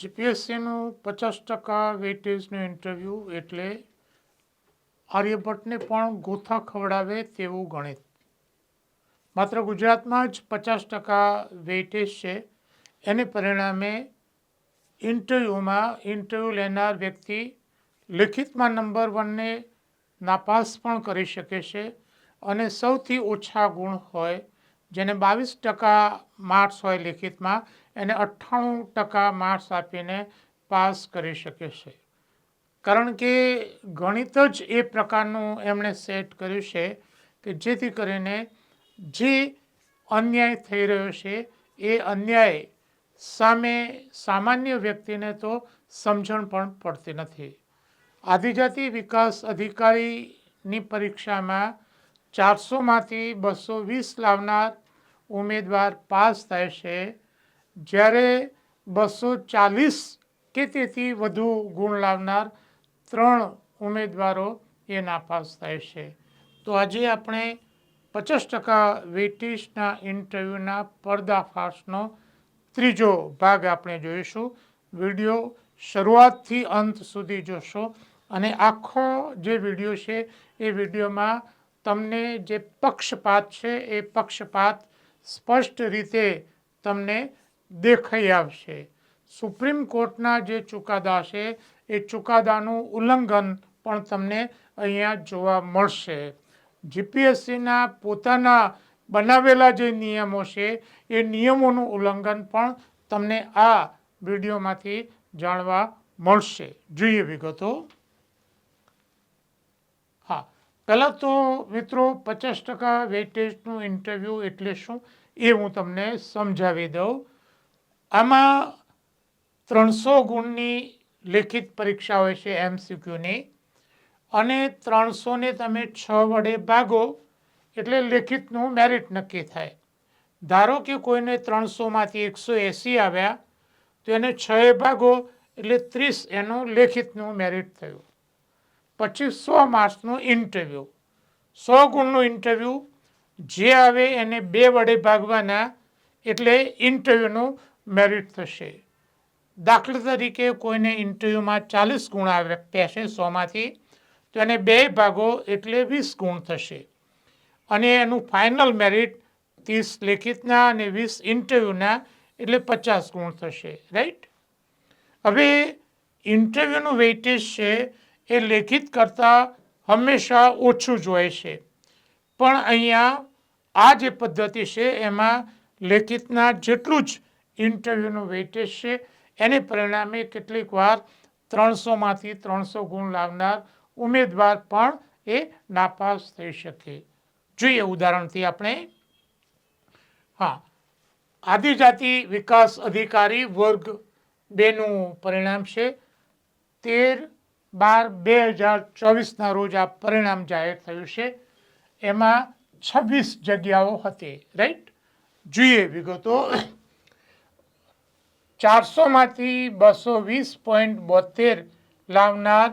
જીપીએસસીનું પચાસ ટકા વેટેજનું ઇન્ટરવ્યૂ એટલે આર્યભટ્ટને પણ ગોથા ખવડાવે તેવું ગણિત. માત્ર ગુજરાતમાં જ પચાસ ટકા વેટેજ છે. એને પરિણામે ઇન્ટરવ્યૂમાં ઇન્ટરવ્યૂ લેનાર વ્યક્તિ લિખિતમાં નંબર વનને નાપાસ પણ કરી શકે છે અને સૌથી ઓછા ગુણ હોય, જેને બાવીસ ટકા માર્ક્સ હોય લિખિતમાં એને અઠ્ઠાણું ટકા માર્ક્સ આપીને પાસ કરી શકે છે. કારણ કે ગણિત જ એ પ્રકારનું એમણે સેટ કર્યું છે કે જેથી કરીને જે અન્યાય થઈ રહ્યો છે, એ અન્યાય સામે સામાન્ય વ્યક્તિને તો સમજણ પણ પડતી નથી. આદિજાતિ વિકાસ અધિકારીની પરીક્ષામાં ચારસોમાંથી બસો વીસ લાવનાર ઉમેદવાર પાસ થાય છે. જ્યારે બસો ચાલીસ કે તેથી વધુ ગુણ લાવનાર ત્રણ ઉમેદવારો એ નાપાસ થાય છે. તો આજે આપણે પચાસ ટકા વેઇટેજના ઇન્ટરવ્યૂના પર્દાફાશનો ત્રીજો ભાગ આપણે જોઈશું. વીડિયો શરૂઆતથી અંત સુધી જોશો અને આખો જે વીડિયો છે એ વિડીયોમાં તમને જે પક્ષપાત છે એ પક્ષપાત સ્પષ્ટ રીતે તમને દેખાઈ આવશે. સુપ્રીમ કોર્ટના જે ચુકાદા છે, એ ચુકાદાનું ઉલ્લંઘન પણ તમને અહીંયા જોવા મળશે. જીપીએસસીના પોતાના બનાવેલા જે નિયમો છે, એ નિયમોનું ઉલ્લંઘન પણ તમને આ વિડીયોમાંથી જાણવા મળશે. જોઈએ વિગતો. હા, પહેલાં તો મિત્રો પચાસ ટકા વેટેજનું ઇન્ટરવ્યૂ એટલે શું, એ હું તમને સમજાવી દઉં. આમાં ત્રણસો ગુણની લેખિત પરીક્ષા હોય છે એમસીક્યુની. અને ત્રણસોને તમે છ વડે ભાગો એટલે લેખિતનું મેરિટ નક્કી થાય. ધારો કે કોઈને ત્રણસોમાંથી એકસો એંસી આવ્યા, તો એને છ ભાગો એટલે ત્રીસ એનું લેખિતનું મેરિટ થયું. પછી સો માર્ક્સનું ઇન્ટરવ્યૂ સો ગુણનું ઇન્ટરવ્યૂ જે આવે એને બે વડે ભાગવાના એટલે ઇન્ટરવ્યૂનું મેરિટ થશે. દાખલા તરીકે કોઈને ઇન્ટરવ્યૂમાં ચાલીસ ગુણ આવે પહેશે સોમાંથી, તો એને બે ભાગો એટલે વીસ ગુણ થશે. અને એનું ફાઇનલ મેરિટ ત્રીસ લેખિતના અને વીસ ઇન્ટરવ્યૂના એટલે પચાસ ગુણ થશે રાઈટ હવે ઇન્ટરવ્યૂનું વેઇટેજ છે એ લેખિત કરતાં હંમેશા ઓછું જ હોય છે. પણ અહીંયા આ જે પદ્ધતિ છે એમાં લેખિતના જેટલું જ ઇન્ટરવ્યૂનું વેઇટેજ છે. એને પરિણામે કેટલીક વાર ત્રણસોમાંથી ત્રણસો ગુણ લાવનાર ઉમેદવાર પણ એ નાપાસ થઈ શકે. જોઈએ ઉદાહરણથી આપણે. હા. આદિજાતિ વિકાસ અધિકારી વર્ગ બેનું પરિણામ છે. તેર બાર બે હજાર ચોવીસના રોજ આ પરિણામ જાહેર થયું છે. એમાં છવ્વીસ જગ્યાઓ હતી. રાઈટ? જોઈએ વિગતો. ચારસોમાંથી બસો વીસ પોઈન્ટ બોતેર લાવનાર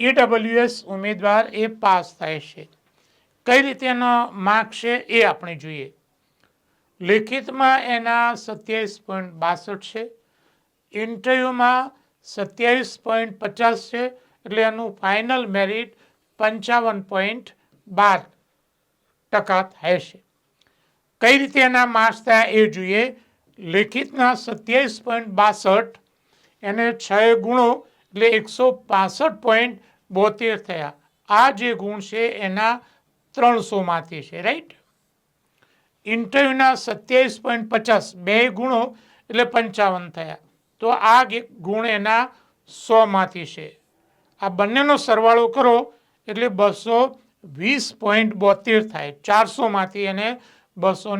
ઈડબલ્યુએસ ઉમેદવાર એ પાસ થાય છે. કઈ રીતેનો માર્ક છે એ આપણે જોઈએ. લેખિતમાં એના સત્યાવીસ પોઈન્ટ બાસઠ છે. ઇન્ટરવ્યૂમાં સત્યાવીસ પોઈન્ટ પચાસ છે, એટલે એનું ફાઇનલ મેરિટ પંચાવન પોઈન્ટ બાર ટકા થાય છે. કઈ રીતે એના માર્ક્સ થયા એ જોઈએ. લેખિતના સત્યાવીસ પોઈન્ટ બાસઠ, એને છ ગુણો એટલે એકસો પાસઠ પોઈન્ટ બોતેર થયા. આ જે ગુણ છે એના ત્રણસોમાંથી છે રાઈટ ઇન્ટરવ્યૂના સત્યાવીસ પોઈન્ટ પચાસ, બે ગુણો એટલે પંચાવન થયા. તો આ ગુણ એના સોમાંથી છે. આ બંનેનો સરવાળો કરો એટલે બસો વીસ પોઈન્ટ બોતેર થાય. ચારસોમાંથી એને બસો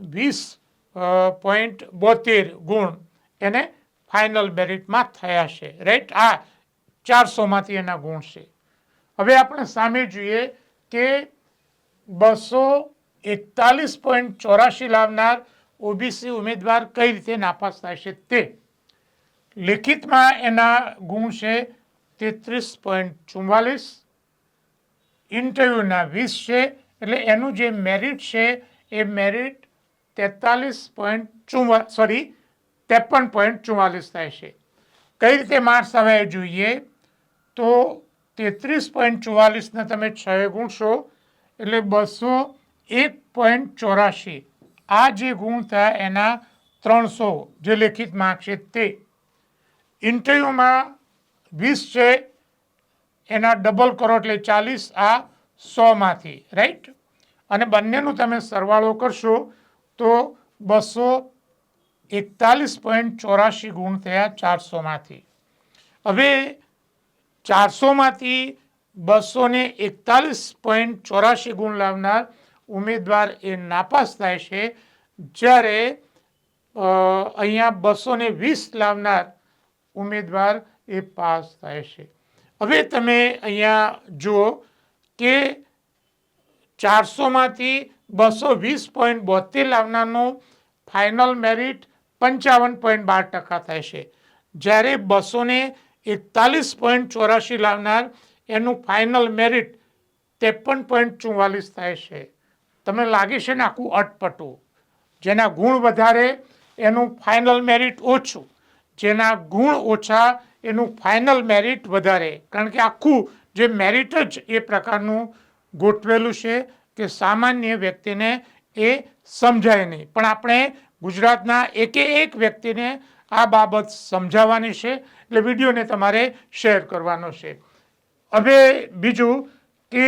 વીસ પોઈન્ટ બોતેર ગુણ એને ફાઇનલ મેરિટમાં થયા છે. રાઈટ આ ચારસોમાંથી એના ગુણ છે. હવે આપણે સામે જોઈએ કે બસો એકતાલીસ પોઈન્ટ ચોરાશી લાવનાર ઓબીસી ઉમેદવાર કઈ રીતે નાપાસ થાય છે તે. લિખિતમાં એના ગુણ છે તેત્રીસ પોઈન્ટ ચુમ્માલીસ ઇન્ટરવ્યૂના વીસ છે. એટલે એનું જે મેરિટ છે, એ મેરિટ તેતાલીસ પોઈન્ટ ચુમ્મા સોરી ત્રેપન પોઈન્ટ ચુમ્માલીસ થાય છે. કઈ રીતે માર્ક્સ આવે જોઈએ તો તેત્રીસ પોઈન્ટ ચુમ્માલીસને તમે છ ગુણશો એટલે બસો એક પોઈન્ટ ચોરાશી. આ જે ગુણ થયા એના ત્રણસો જે લેખિત માર્ક છે તે. ઇન્ટરવ્યૂમાં વીસ છે, એના ડબલ કરો એટલે ચાલીસ, આ સોમાંથી રાઈટ? અને બંનેનું તમે સરવાળો કરશો તો બસો એકતાલીસ પોઈન્ટ ચોરાશી ગુણ થયા ચારસોમાંથી. હવે ચારસોમાંથી બસો ને એકતાલીસ પોઈન્ટ ચોરાશી ગુણ લાવનાર ઉમેદવાર એ નાપાસ થાય છે, જ્યારે અહીંયા બસો ને વીસ લાવનાર ઉમેદવાર એ પાસ થાય છે. હવે તમે અહીંયા જુઓ કે ચારસોમાંથી બસો વીસ પોઈન્ટ બોતેર લાવનારનું ફાઇનલ મેરિટ પંચાવન પોઈન્ટ બાર ટકા થાય છે. જ્યારે બસો ને એકતાલીસ પોઈન્ટ ચોરાશી લાવનાર એનું ફાઇનલ મેરિટ ત્રેપન પોઈન્ટ ચુમ્માલીસ થાય છે. તમને લાગે છે ને આખું અટપટું? જેના ગુણ વધારે એનું ફાઇનલ મેરિટ ઓછું. જેના ગુણ ઓછા એનું ફાઇનલ મેરિટ વધારે. કારણ કે આખું જે મેરિટ જ એ પ્રકારનું ગોઠવેલું છે. કે સામાન્ય વ્યક્તિને એ સમજાય નહીં. પણ આપણે ગુજરાતના એકે એક વ્યક્તિને આ બાબત સમજાવવાની છે, એટલે વિડીયોને તમારે શેર કરવાનો છે. હવે બીજું કે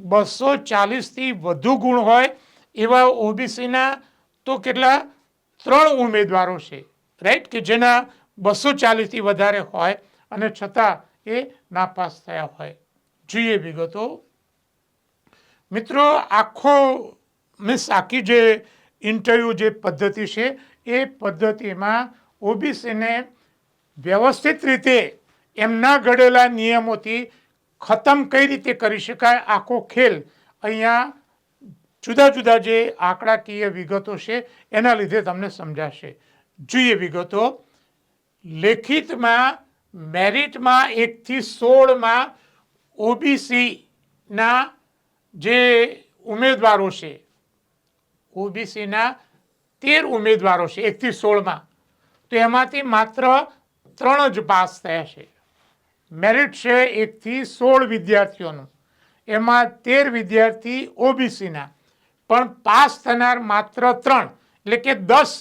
બસો ચાલીસથી વધુ ગુણ હોય એવા ઓબીસીના તો કેટલા? ત્રણ ઉમેદવારો છે. રાઈટ? કે જેના બસો ચાલીસથી વધારે હોય અને છતાં એ નાપાસ થયા હોય. જોઈએ વિગતો. મિત્રો, આખો મીન્સ આખી જે ઇન્ટરવ્યૂ જે પદ્ધતિ છે, એ પદ્ધતિમાં ઓબીસીને વ્યવસ્થિત રીતે એમના ઘડેલા નિયમોથી ખતમ કઈ રીતે કરી શકાય, આખો ખેલ અહીંયા જુદા જુદા જે આંકડાકીય વિગતો છે, એના લીધે તમને સમજાશે. જોઈએ વિગતો. લેખિતમાં મેરિટમાં એકથી સોળમાં ઓબીસીના જે ઉમેદવારો છે, ઓબીસીના તેર ઉમેદવારો છે, એકથી સોળમાં. તો એમાંથી માત્ર ત્રણ જ પાસ થયા છે. મેરિટ છે એકથી સોળ વિદ્યાર્થીઓનું. એમાં તેર વિદ્યાર્થી ઓબીસીના. પણ પાસ થનાર માત્ર ત્રણ, એટલે કે દસ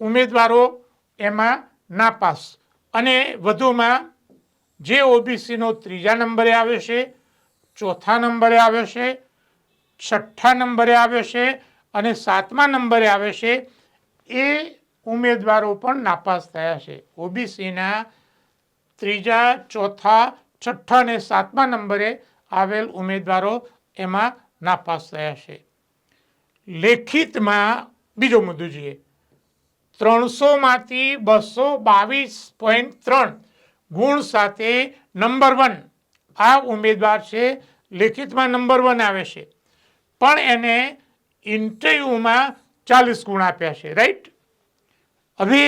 ઉમેદવારો એમાં નાપાસ અને વધુમાં જે ઓબીસીનો ત્રીજા નંબરે આવે છે ચોથા નંબરે આવે છે, છઠ્ઠા નંબરે આવ્યો છે અને સાતમા નંબરે આવે છે. એ ઉમેદવારો પણ નાપાસ થયા છે. ઓબીસીના ત્રીજા, ચોથા, છઠ્ઠા અને સાતમા નંબરે આવેલ ઉમેદવારો એમાં નાપાસ થયા છે. લેખિતમાં બીજો મુદ્દો જોઈએ. ત્રણસોમાંથી બસો બાવીસ પોઈન્ટ ત્રણ ગુણ સાથે નંબર વન આ ઉમેદવાર છે, લેખિતમાં નંબર વન આવે છે. પણ એને ઇન્ટરવ્યૂમાં ચાલીસ ગુણ આપ્યા છે રાઈટ હવે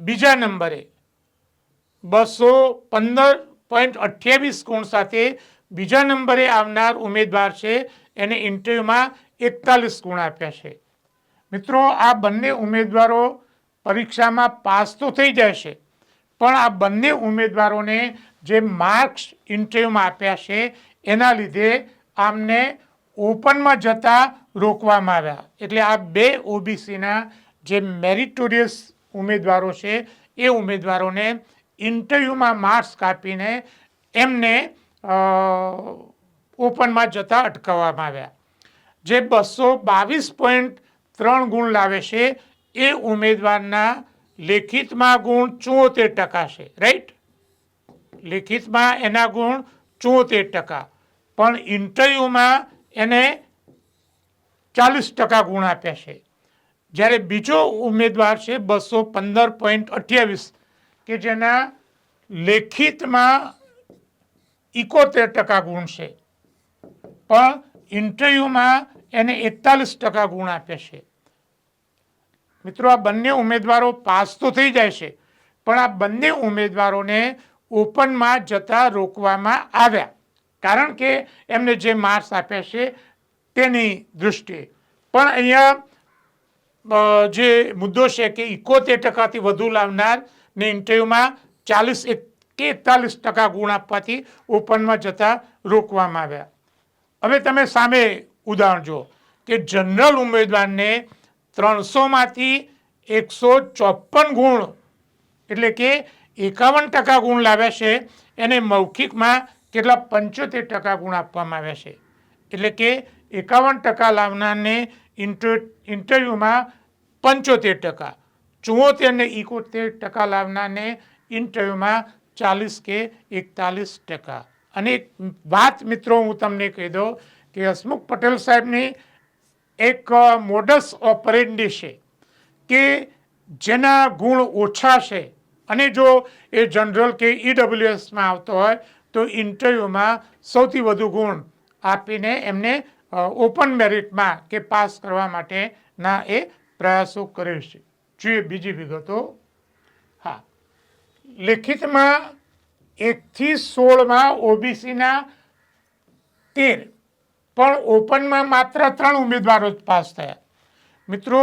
બીજા નંબરે બસો પંદર પોઈન્ટ અઠ્યાવીસ ગુણ સાથે બીજા નંબરે આવનાર ઉમેદવાર છે, એને ઇન્ટરવ્યૂમાં એકતાલીસ ગુણ આપ્યા છે. મિત્રો, આ બંને ઉમેદવારો પરીક્ષામાં પાસ તો થઈ જાય છે, પણ આ બંને ઉમેદવારોને જે માર્ક્સ ઇન્ટરવ્યૂમાં આપ્યા છે, એના લીધે આમને ઓપનમાં જતા રોકવામાં આવ્યા. એટલે આ બે ઓબીસીના જે મેરિટોરિયસ ઉમેદવારો છે, એ ઉમેદવારોને ઇન્ટરવ્યૂમાં માર્ક્સ કાપીને એમને ઓપનમાં જતા અટકાવવામાં આવ્યા. જે બસો બાવીસ પોઈન્ટ ત્રણ ગુણ લાવે છે, એ ઉમેદવારના લેખિતમાં ગુણ ચુંવોતેર ટકા છે, રાઈટ? લેખિતમાં એના ગુણ ચોતેર ટકા. પણ ઇન્ટરવ્યૂમાં એને ચાલીસ ટકા ગુણ આપ્યા છે. જ્યારે બીજો ઉમેદવાર છે બસો પંદર પોઈન્ટ અઠ્યાવીસ, કે જેના લેખિતમાં ઇકોતેર ટકા ગુણ છે. પણ ઇન્ટરવ્યૂમાં એને એકતાલીસ ટકા ગુણ આપ્યા છે. મિત્રો, આ બંને ઉમેદવારો પાસ તો થઈ જાય છે, પણ આ બંને ઉમેદવારોને ઓપનમાં જતા રોકવામાં આવ્યા. કારણ કે એમને જે માર્ક્સ આપ્યા છે તેની દૃષ્ટિએ. પણ અહીંયા જે મુદ્દો છે કે ઇકોતેર ટકાથી વધુ લાવનાર ને ઇન્ટરવ્યૂમાં ચાલીસ કે એકતાલીસ ટકા ગુણ આપવાથી ઓપનમાં જતા રોકવામાં આવ્યા. હવે તમે સામે ઉદાહરણ જુઓ કે જનરલ ઉમેદવારને ત્રણસોમાંથી એકસો ચોપન ગુણ એટલે કે એકાવન ટકા ગુણ લાવ્યા છે એને મૌખિકમાં કેટલા પંચોતેર ટકા ગુણ આપવામાં આવ્યા છે. એટલે કે એકાવન ટકા લાવનારને ઇન્ટર, ઇન્ટરવ્યૂમાં પંચોતેર ટકા, ચુંવોતેર એકોતેર ટકા લાવનારને ઇન્ટરવ્યૂમાં ચાલીસ કે એકતાલીસ ટકા. અને એક વાત મિત્રો હું તમને કહી દઉં કે હસમુખ પટેલ સાહેબની એક મોડસ ઓપરેન્ડી છે કે જેના ગુણ ઓછા છે. અને જો એ જનરલ કે ઈડબ્લ્યુએસમાં આવતો હોય, તો ઇન્ટરવ્યૂમાં સૌથી વધુ ગુણ આપીને એમને ઓપન મેરિટમાં કે પાસ કરવા માટેના એ પ્રયાસો કરે છે. જોઈએ બીજી વિગતો. હા. લેખિતમાં એકથી સોળમાં ઓબીસીના તેર, પણ ઓપનમાં માત્ર ત્રણ ઉમેદવારો જ પાસ થયા. મિત્રો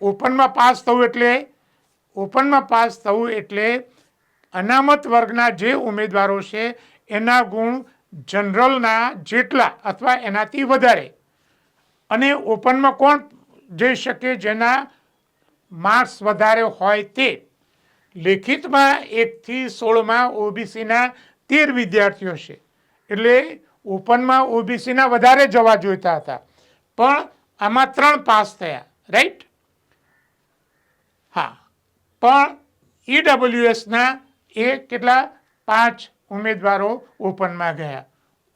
ઓપનમાં પાસ થવું એટલે ઓપનમાં પાસ થવું એટલે અનામત વર્ગના જે ઉમેદવારો છે, એના ગુણ જનરલના જેટલા અથવા એનાથી વધારે. અને ઓપનમાં કોણ જઈ શકે જેના માર્ક્સ વધારે હોય તે. લેખિતમાં એકથી સોળમાં ઓબીસીના તેર વિદ્યાર્થીઓ છે. એટલે ઓપનમાં ઓબીસીના વધારે જવા જોઈતા હતા. પણ આમાં ત્રણ પાસ થયા, રાઈટ? પણ ઈડબ્લ્યુએસના એ કેટલા? પાંચ ઉમેદવારો ઓપનમાં ગયા.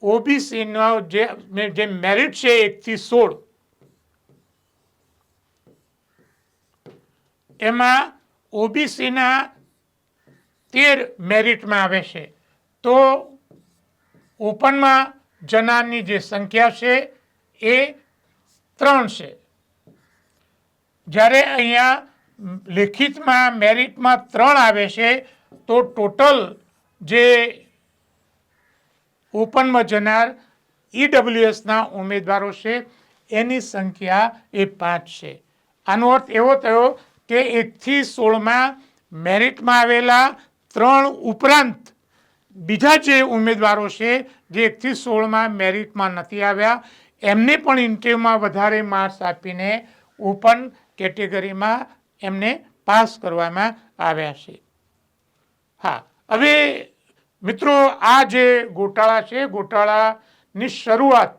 ઓબીસીનો જે જે મેરિટ છે એકથી સોળ. એમાં ઓબીસીના તેર મેરિટમાં આવે છે. તો ઓપનમાં જનારની જે સંખ્યા છે એ ત્રણ છે. જ્યારે અહીંયા લેખિતમાં, મેરિટમાં ત્રણ આવે છે. તો ટોટલ જે ઓપનમાં જનાર ઈડબ્લ્યુએસના ઉમેદવારો છે, એની સંખ્યા એ પાંચ છે. આનો અર્થ એવો થયો કે એકથી સોળમાં મેરિટમાં આવેલા ત્રણ ઉપરાંત બીજા જે ઉમેદવારો છે, જે એકથી સોળમાં મેરિટમાં નથી આવ્યા, એમને પણ ઇન્ટરવ્યૂમાં વધારે માર્ક્સ આપીને ઓપન કેટેગરીમાં એમને પાસ કરવામાં આવ્યા છે. હા, હવે મિત્રો, આ જે ગોટાળા છે, ગોટાળાની શરૂઆત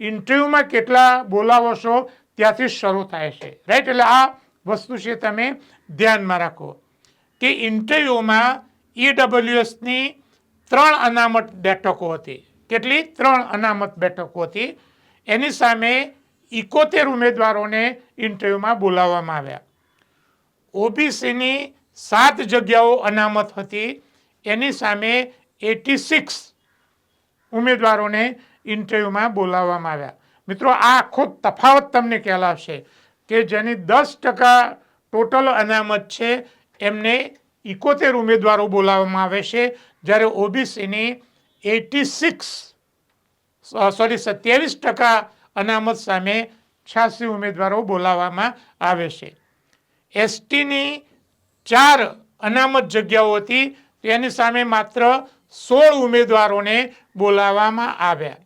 ઇન્ટરવ્યુમાં કેટલા બોલાવો છો ત્યાંથી શરૂ થાય છે. રાઈટ એટલે આ વસ્તુ છે તમે ધ્યાનમાં રાખો કે ઇન્ટરવ્યુમાં ઈડબ્લ્યુએસની ત્રણ અનામત બેઠકો હતી. કેટલી? ત્રણ અનામત બેઠકો હતી. એની સામે ઇકોતેર ઉમેદવારોને ઇન્ટરવ્યુમાં બોલાવવામાં આવ્યા. ઓબીસીની સાત જગ્યાઓ અનામત હતી. એની સામે એટી સિક્સ ઉમેદવારોને ઇન્ટરવ્યૂમાં બોલાવવામાં આવ્યા. મિત્રો, આ આખો તફાવત તમને કહેલાશે કે જેની દસ ટકા ટોટલ અનામત છે, એમને ઇકોતેર ઉમેદવારો બોલાવવામાં આવે છે. જ્યારે ઓબીસીની એટી સિક્સ સોરી, સત્યાવીસ ટકા અનામત સામે છ્યાસી ઉમેદવારો બોલાવવામાં આવે છે. એસટીની ચાર અનામત જગ્યાઓ હતી, તેની સામે માત્ર સોળ ઉમેદવારોને બોલાવવામાં આવ્યા.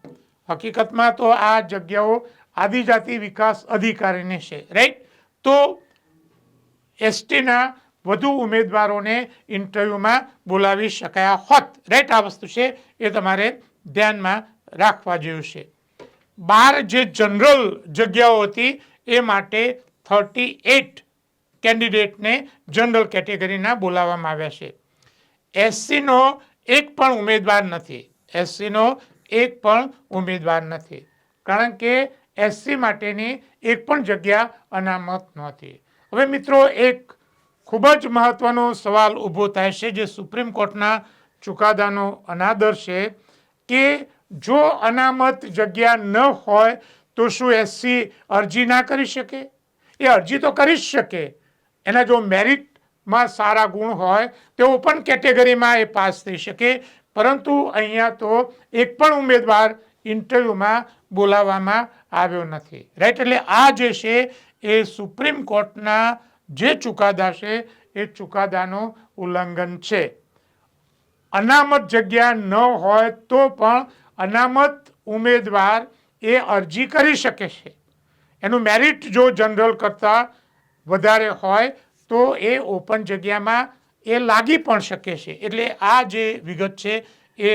હકીકતમાં તો આ જગ્યાઓ આદિજાતિ વિકાસ અધિકારીની છે રાઈટ તો એસટીના વધુ ઉમેદવારોને ઇન્ટરવ્યૂમાં બોલાવી શકાયા હોત રાઈટ આ વસ્તુ છે, એ તમારે ધ્યાનમાં રાખવા જેવું છે. બાર જે જનરલ જગ્યાઓ હતી, એ માટે થર્ટી એટ કેન્ડિડેટને જનરલ કેટેગરીના બોલાવવામાં આવ્યા છે. એસસીનો એક પણ ઉમેદવાર નથી. એસસીનો એક પણ ઉમેદવાર નથી. કારણ કે એસસી માટેની એક પણ જગ્યા અનામત નહોતી. હવે મિત્રો, એક ખૂબ જ મહત્વનો સવાલ ઊભો થાય છે જે સુપ્રીમ કોર્ટના ચુકાદાનો અનાદર છે કે જો અનામત જગ્યા ન હોય તો શું એસસી અરજી ના કરી શકે? એ અરજી તો કરી જ શકે. એના જો મેરિટમાં સારા ગુણ હોય તો ઓપન કેટેગરીમાં એ પાસ થઈ શકે. પરંતુ અહીંયા તો એક પણ ઉમેદવાર ઇન્ટરવ્યૂમાં બોલાવવામાં આવ્યો નથી. રાઈટ, એટલે આ જે છે, એ સુપ્રીમ કોર્ટના જે ચુકાદા છે, એ ચુકાદાનું ઉલ્લંઘન છે. અનામત જગ્યા ન હોય તો પણ અનામત ઉમેદવાર એ અરજી કરી શકે છે. એનું મેરિટ જો જનરલ કરતાં વધારે હોય તો એ ઓપન જગ્યામાં એ લાગી પણ શકે છે. એટલે આ જે વિગત છે એ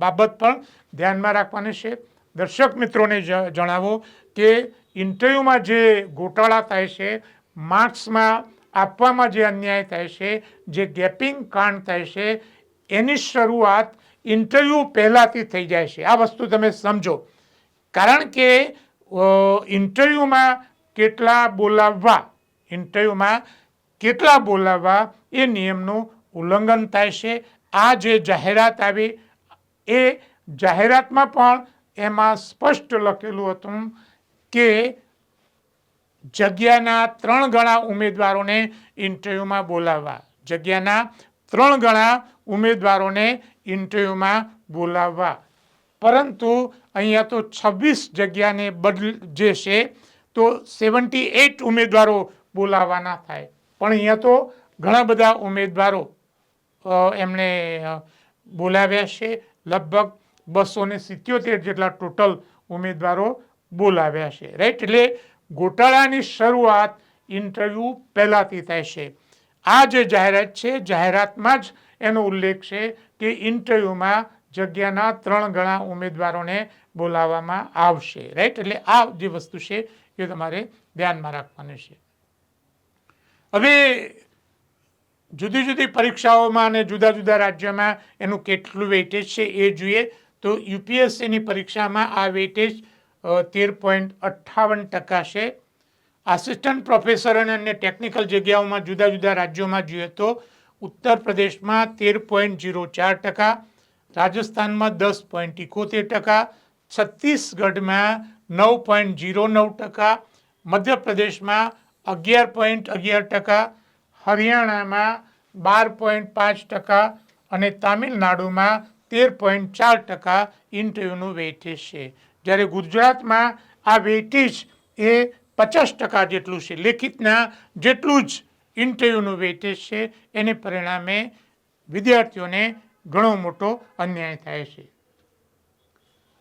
બાબત પણ ધ્યાનમાં રાખવાની છે. દર્શક મિત્રોને જણાવો કે ઇન્ટરવ્યૂમાં જે ગોટાળા થાય છે, માર્ક્સમાં આપવામાં જે અન્યાય થાય છે, જે ગેપિંગ કાંડ થાય છે, એની શરૂઆત ઇન્ટરવ્યૂ પહેલાંથી થઈ જાય છે. આ વસ્તુ તમે સમજો. કારણ કે ઇન્ટરવ્યૂમાં કેટલા બોલાવવા? ઇન્ટરવ્યૂમાં કેટલા બોલાવવા? એ નિયમનું ઉલ્લંઘન થાય છે. આ જે જાહેરાત આવી, એ જાહેરાતમાં પણ એમાં સ્પષ્ટ લખેલું હતું કે જગ્યાના ત્રણ ગણા ઉમેદવારોને ઇન્ટરવ્યૂમાં બોલાવવા. જગ્યાના ત્રણ ગણા ઉમેદવારોને ઇન્ટરવ્યૂમાં બોલાવવા. પરંતુ અહીંયા તો છવ્વીસ જગ્યાને બદલ જે છે તો સેવન્ટી એટ ઉમેદવારો બોલાવવાના થાય. પણ અહીંયા તો ઘણા બધા ઉમેદવારો એમણે બોલાવ્યા છે. લગભગ બસો ને સિત્યોતેર જેટલા ટોટલ ઉમેદવારો બોલાવ્યા છે. રાઈટ? એટલે ગોટાળાની શરૂઆત ઇન્ટરવ્યૂ પહેલાંથી થાય છે. આ જે જાહેરાત છે, જાહેરાતમાં જ એનો ઉલ્લેખ છે કે ઇન્ટરવ્યૂમાં જગ્યાના ત્રણ ગણા ઉમેદવારોને બોલાવવામાં આવશે. રાઈટ? એટલે આ જે વસ્તુ છે એ તમારે ધ્યાનમાં રાખવાનું છે. હવે જુદી જુદી પરીક્ષાઓમાં અને જુદા જુદા રાજ્યોમાં એનું કેટલું વેઇટેજ છે એ જોઈએ. તો યુપીએસસીની પરીક્ષામાં આ વેઇટેજ તેર પોઈન્ટ અઠ્ઠાવન ટકા છે. આસિસ્ટન્ટ પ્રોફેસર અને ટેકનિકલ જગ્યાઓમાં જુદા જુદા રાજ્યોમાં જોઈએ તો ઉત્તર પ્રદેશમાં તેર પોઈન્ટ જીરો ચાર ટકા, રાજસ્થાનમાં દસ પોઈન્ટ ઇકોતેર ટકા, છત્તીસગઢમાં નવ પોઈન્ટ જીરો નવ ટકા, મધ્યપ્રદેશમાં અગિયાર પોઈન્ટ અગિયાર ટકા, હરિયાણામાં બાર પોઈન્ટ પાંચ ટકા અને તામિલનાડુમાં તેર પોઈન્ટ ચાર ટકા ઇન્ટરવ્યૂનું વેઇટેજ છે. જ્યારે ગુજરાતમાં આ વેઇટેજ એ પચાસ ટકા જેટલું છે. લેખિતના જેટલું જ ઇન્ટરવ્યૂનું વેઇટેજ છે. એને પરિણામે વિદ્યાર્થીઓને ઘણો મોટો અન્યાય થાય છે.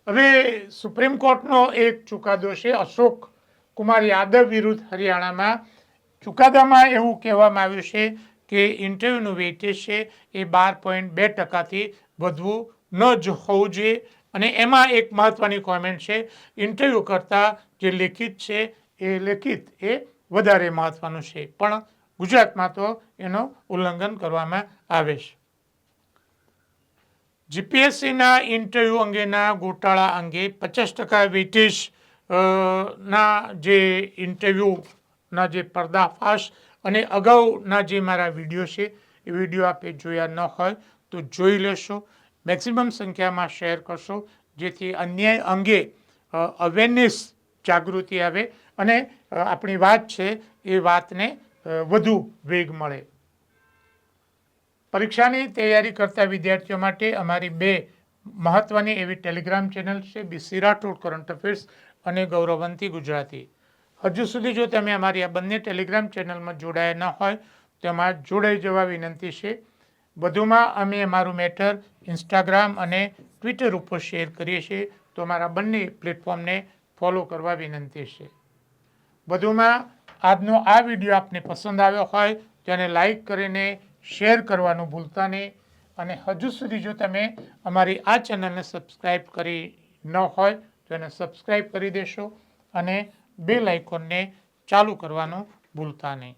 હવે સુપ્રીમ કોર્ટનો એક ચુકાદો છે, અશોક કુમાર યાદવ વિરુદ્ધ હરિયાણામાં. ચુકાદામાં એવું કહેવામાં આવ્યું છે કે ઇન્ટરવ્યૂનું વેઇટેજ છે એ બાર પોઈન્ટ બે ટકાથી વધવું ન જ હોવું જોઈએ. અને એમાં એક મહત્ત્વની કોમેન્ટ છે, ઇન્ટરવ્યૂ કરતાં જે લેખિત છે એ લેખિત એ વધારે મહત્ત્વનું છે. પણ ગુજરાતમાં તો એનો ઉલ્લંઘન કરવામાં આવે છે. જીપીએસસીના ઇન્ટરવ્યૂ અંગેના ગોટાળા અંગે પચાસ ટકા વેટેજ ના જે ઇન્ટરવ્યૂના જે પર્દાફાશ અને અગાઉના જે મારા વીડિયો છે, એ વીડિયો આપે જોયા ન હોય તો જોઈ લેશો. મેક્સિમમ સંખ્યામાં શેર કરશો, જેથી અન્યાય અંગે અવેરનેસ જાગૃતિ આવે અને આપણી વાત છે, એ વાતને વધુ વેગ મળે. પરીક્ષાની તૈયારી કરતા વિદ્યાર્થીઓ માટે અમારી બે મહત્ત્વની એવી ટેલિગ્રામ ચેનલ છે બીસી રાઠોડ કરંટ અફેર્સ અને ગૌરવંતી ગુજરાતી. હજુ સુધી જો તમે અમારી આ બંને ટેલિગ્રામ ચેનલમાં જોડાયા ન હોય, તો એમાં જોડાઈ જવા વિનંતી છે. વધુમાં અમે અમારું મેટર ઇન્સ્ટાગ્રામ અને ટ્વિટર ઉપર શેર કરીએ છીએ, તો અમારા બંને પ્લેટફોર્મને ફોલો કરવા વિનંતી છે. વધુમાં આજનો આ વીડિયો આપને પસંદ આવ્યો હોય, તો એને લાઈક કરીને શેર કરવાનું ભૂલતા નહીં. અને હજુ સુધી જો તમે અમારી આ ચેનલને સબસ્ક્રાઈબ કરી ન હોય, તો એને સબસ્ક્રાઈબ કરી દેશો અને બેલ આઇકોનને ચાલુ કરવાનું ભૂલતા નહીં.